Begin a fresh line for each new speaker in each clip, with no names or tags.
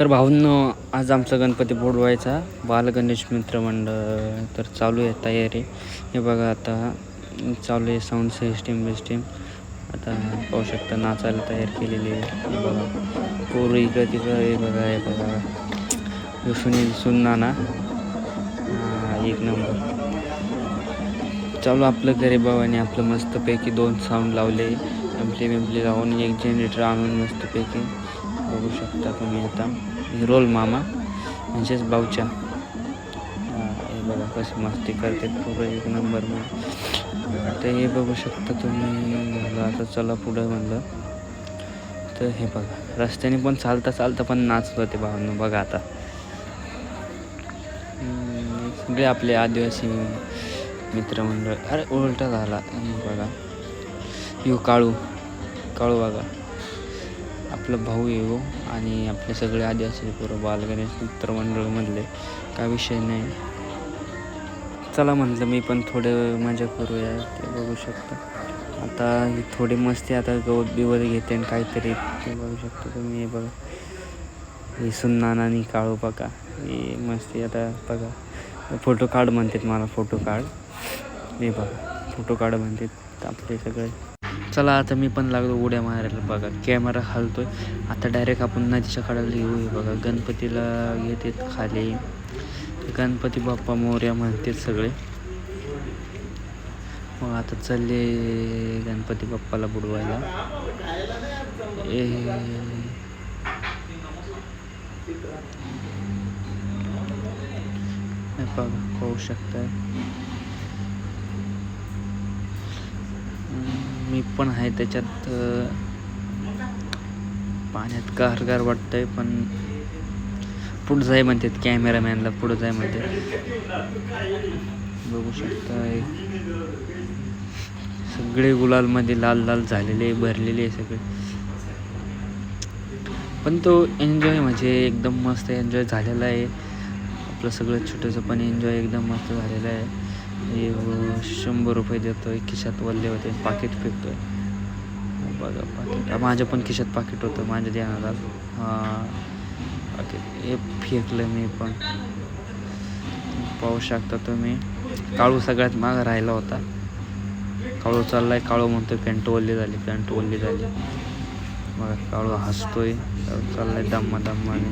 तर भाऊंनो आज आमचा गणपती बोडवायचा. बालगणेश मित्र मंडळ तर चालू आहे तयारी. हे बघा आता चालू आहे साऊंड सिस्टीम बिस्टीम. आता पाहू शकता नाचायला तयार केलेली आहे. हे बघा. पोरं इकडं तिकडं हे बघा हे बघा. सुनील सुन्ना ना एक नंबर. चालू आपलं गरीबावाने आपलं मस्तपैकी दोन साऊंड लावले. एम्पली बिम्पली लावून एक जनरेटर आणून मस्तपैकी. बघू शकता तुम्ही आता. रोल मामा म्हणजेच भाऊच्या. हे बघा कशी मस्ती करते पुरं एक नंबर तर हे बघू शकता तुम्ही म्हणलं आता चला पुढं म्हणलं. तर हे बघा रस्त्याने पण चालता चालता पण नाचत होते भावांनो बघा आता. सगळे आपले आदिवासी मित्रमंडळ. अरे उलटा झाला. बघा. यू काळू. काळू बघा. आपला भाऊ येऊ हो, आणि आपले सगळे आदिवासी पोरं बालगणेश मित्रमंडळमधले काय विषय नाही. चला म्हटलं मी पण थोडं मजा करूया ते बघू शकता. आता ही थोडी मस्ती आता गवत बिवत घेते आणि काहीतरी ते बघू शकता तुम्ही. हे बघा. हे सुन्नान आणि काळू बघा. ही मस्ती आता बघा. फोटो काढ म्हणतात मला फोटो काढ. हे बघा फोटो काढ म्हणतात आपले सगळे. चला आता मी पण लागलो उड्या मारायला. बघा कॅमेरा हलतोय. आता डायरेक्ट आपण नदीच्या कडाला येऊ हे बघा गणपतीला येतात खाली. गणपती बाप्पा मोर्या म्हणतात सगळे. मग आता चालले गणपती बाप्पाला बुडवायला. ए. बघा पाहू शकताय. पाणी पण आहे त्याच्यात पाण्यात गार गार वाटतंय पण पुढं जाय म्हणतात कॅमेरामॅनला पुढं जाय म्हणतात. बघू शकताय. सगळे गुलालमध्ये लाल लाल झालेले भरलेले आहे सगळे. पण तो एन्जॉय म्हणजे एकदम मस्त एन्जॉय झालेला आहे. आपलं सगळं छोटंसं पण एन्जॉय एकदम मस्त झालेलं आहे. शंभर रुपये देतोय खिशात वल्ले होते पाकिट फेकतोय हो, बघा पाकिट. माझ्या पण खिशात पाकिट होतं माझ्या ध्यानात आलं हां. पाकिट हे फेकलं मी पण. पाहू शकता तुम्ही. काळू सगळ्यात मागं राहिला होता. काळू चाललाय काळू म्हणतोय पॅन्ट ओल्ली झाली पॅन्ट ओल्ली झाली. बघा काळू हसतोय चाललाय दम्मा दम्माने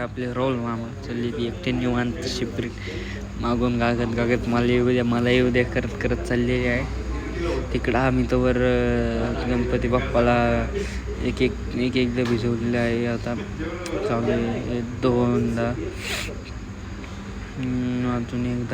आपले रोल मामा. चालली ती एकटे निवांत शिपरी मागून गागत गागत मला येऊ द्या मला येऊ द्या करत करत चाललेली आहे. तिकडं आम्ही तोवर गणपती बाप्पाला एक एक एक एकदा भिजवलेलं आहे. आता चालू आहे. दोनदा. अजून एकदा.